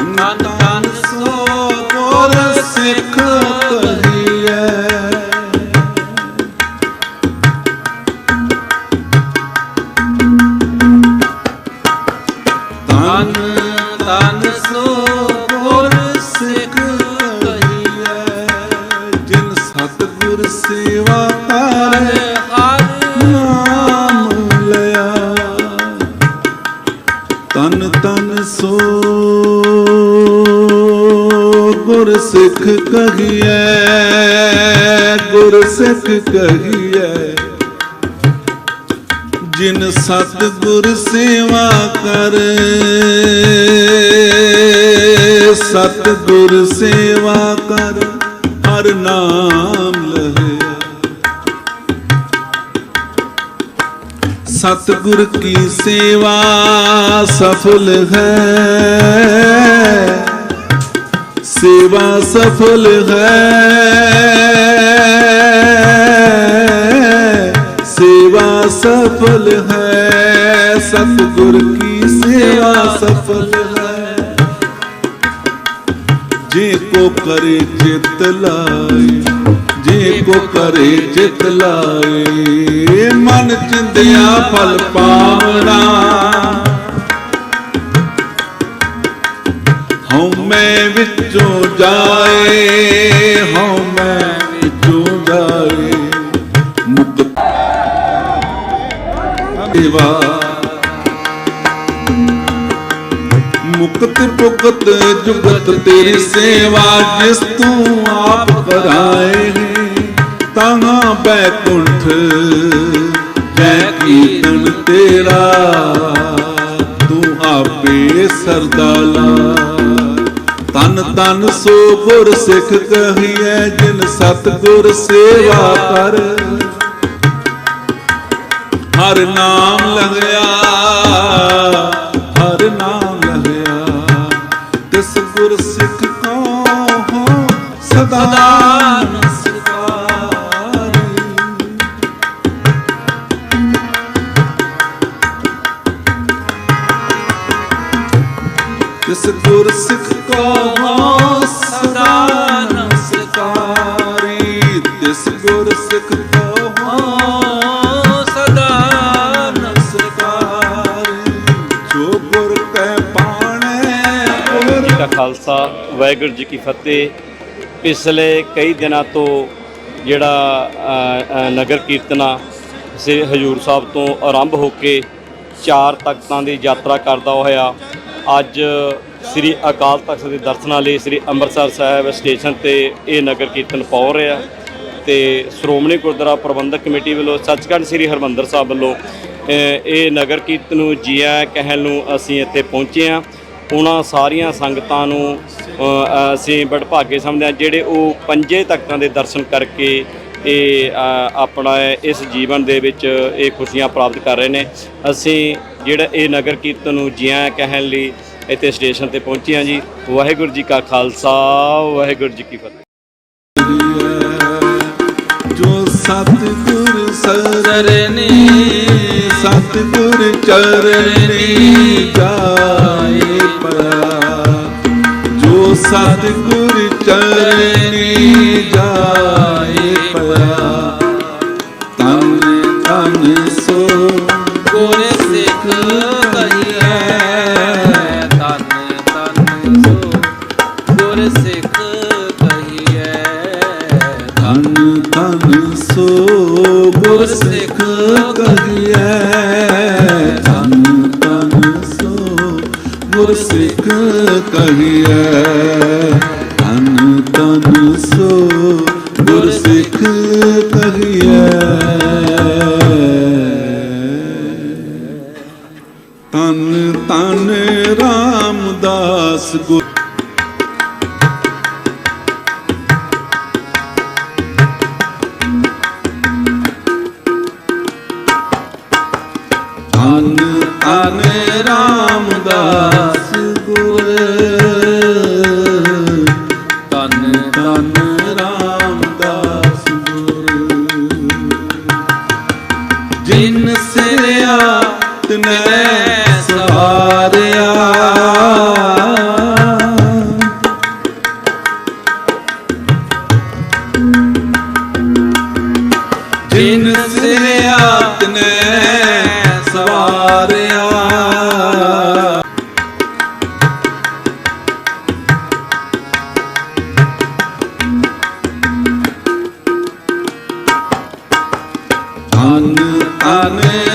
ਧੰਨ ਧੰਨ ਸੋ ਗੁਰ ਸਿੱਖ ਕਹੀਐ ਧੰਨ ਧੰਨ ਸੋ ਗੁਰ ਸਿੱਖ ਕਹੀਐ ਜਿਨ ਸਤਿਗੁਰ ਸੇਵਾ ਕਰ ਗੁਰ ਸਿੱਖ ਕਹੀਐ, ਗੁਰ ਸਿੱਖ ਕਹੀਐ। ਜਿਨ ਸਤ ਗੁਰ ਸੇਵਾ ਕਰ ਸਤ ਗੁਰ ਸੇਵਾ ਕਰ, ਹਰ ਨਾਮ ਲਹਿਆ। ਸਤਿਗੁਰ ਕੀ ਸੇਵਾ ਸਫਲ ਹੈ ਸੇਵਾ ਸਫਲ ਹੈ ਸੇਵਾ ਸਫਲ ਹੈ ਸਤਿਗੁਰ ਕੀ ਸੇਵਾ ਸਫਲ ਹੈ ਜੇ ਕੋ ਕਰੇ ਚਿਤ ਲਾਏ ਜੇ ਕੋ ਕਰੇ ਚਿਤ ਲਾਏ ਮਨ ਚਿੰਦਿਆ ਫਲ ਪਾਵਣਾ ਵਿੱਚੋਂ ਜਾਏ ਹਉ ਮੈਂ ਵਿੱਚੋਂ ਜਾਏ। ਮੁਕਤ ਦੇਵਾ ਮੁਕਤ ਪੁਕਤ ਜੁਗਤ ਤੇਰੀ ਸੇਵਾ, ਜਿਸ ਤੂੰ ਆਪ ਕਰਾਏ ਤਾਂ ਬੈਕੁੰਠ ਜੈ ਕੀਰਤਨ ਤੇਰਾ। ਤੂੰ ਆਪੇ ਸਰਦਾਲਾ ਤਨ ਤਨ ਸੋ ਗੁਰ ਸਿੱਖ ਕਹੀਐ ਜਿਨ ਸਤ ਗੁਰ ਸੇਵਾ ਕਰ। ਹਰ ਨਾਮ ਲਗਿਆ ਹਰ ਨਾਮ ਲਗਿਆ ਤਿਸ ਗੁਰ ਸਿੱਖ ਕੋ ਹੋ? ਸਦਾ ਤਿਸ ਸਿੱਖ ਕੋ ਸਦਾ ਨਮਸਕਾਰੀ ਤਿਸ ਗੁਰ ਸਿੱਖ ਕੋ ਸਦਾ ਨਮਸਕਾਰੀ ਜੋ ਗੁਰ ਕੈ ਪਾਣੈ ਜੀ ਕਾ ਖਾਲਸਾ ਵਾਹਿਗੁਰੂ ਜੀ ਕੀ ਫਤਿਹ ਪਿਛਲੇ ਕਈ ਦਿਨਾਂ ਤੋਂ ਜਿਹੜਾ ਅ, ਅ, ਨਗਰ ਕੀਰਤਨਾ ਸ੍ਰੀ ਹਜੂਰ ਸਾਹਿਬ ਤੋਂ ਆਰੰਭ ਹੋ ਕੇ ਚਾਰ ਤਖਤਾਂ ਦੀ ਯਾਤਰਾ ਕਰਦਾ ਹੋਇਆ ਅੱਜ ਸ੍ਰੀ ਅਕਾਲ ਤਖਤ ਦੇ ਦਰਸ਼ਨਾਂ ਲਈ ਸ੍ਰੀ ਅੰਮ੍ਰਿਤਸਰ ਸਾਹਿਬ ਸਟੇਸ਼ਨ ਤੇ ਇਹ ਨਗਰ ਕੀਰਤਨ ਪਹੁੰਚ ਰਿਹਾ ਤੇ ਸ਼੍ਰੋਮਣੀ ਗੁਰਦੁਆਰਾ ਪ੍ਰਬੰਧਕ ਕਮੇਟੀ ਵੱਲੋਂ ਸੱਚਖੰਡ ਸ੍ਰੀ ਹਰਮੰਦਰ ਸਾਹਿਬ ਵੱਲੋਂ ਇਹ ਨਗਰ ਕੀਰਤਨ ਨੂੰ ਜੀ ਕਹਿਣ ਨੂੰ ਅਸੀਂ ਇੱਥੇ ਪਹੁੰਚੇ ਹਾਂ। ਉਹਨਾਂ ਸਾਰੀਆਂ ਸੰਗਤਾਂ ਨੂੰ ਅ, ਅਸੀਂ ਬੜਭਾਗੇ ਸਮਝਦੇ ਹਾਂ ਜਿਹੜੇ ਉਹ ਪੰਜੇ ਤਖਤਾਂ ਦੇ ਦਰਸ਼ਨ ਕਰਕੇ ਇਹ ਆਪਣਾ ਇਸ ਜੀਵਨ ਦੇ ਵਿੱਚ ਇਹ ਖੁਸ਼ੀਆਂ ਪ੍ਰਾਪਤ ਕਰ ਰਹੇ ਨੇ। ਅਸੀਂ ਜਿਹੜਾ ਇਹ ਨਗਰ ਕੀਰਤਨ ਨੂੰ ਜੀ ਕਹਿਣ ਲਈ ਇੱਥੇ ਸਟੇਸ਼ਨ ਤੇ ਪਹੁੰਚੇ ਹਾਂ ਜੀ। ਵਾਹਿਗੁਰੂ ਜੀ ਕਾ ਖਾਲਸਾ ਵਾਹਿਗੁਰੂ ਜੀ ਕੀ ਫਤਿਹ। ਜੋ ਸਤਿਗੁਰ ਸਰਣੀ ਸਰਨੀ ਸਤਿਗੁਰ ਚਰਣੀ ਜਾਏ ਪਰਾ ਜੋ ਸਤਿਗੁਰ ਚਰਣੀ ਜਾਏ ਪਰਾ ਤਨ ਤਨ ਸੋ ਗੁਰ ਸਿੱਖ ਕਹੀਐ ਸੋ ਗੁਰ ਸਿੱਖ ਕਹੀਐ ਤਨ ਤਨ ਸੋ ਗੁਰ ਸਿੱਖ ਕਹੀਐ ਤਨ ਤਨ ਸੋ ਗੁਰ ਸਿੱਖ ਕਹੀਐ ਤਨ ਤਨ ਰਾਮਦਾਸ ਗੁਰ ਤਨ ਤਨ ਰਾਮਦਾਸ ਗੁਰ ਪਿਆਰਿਆ ਅਨ ਅਨ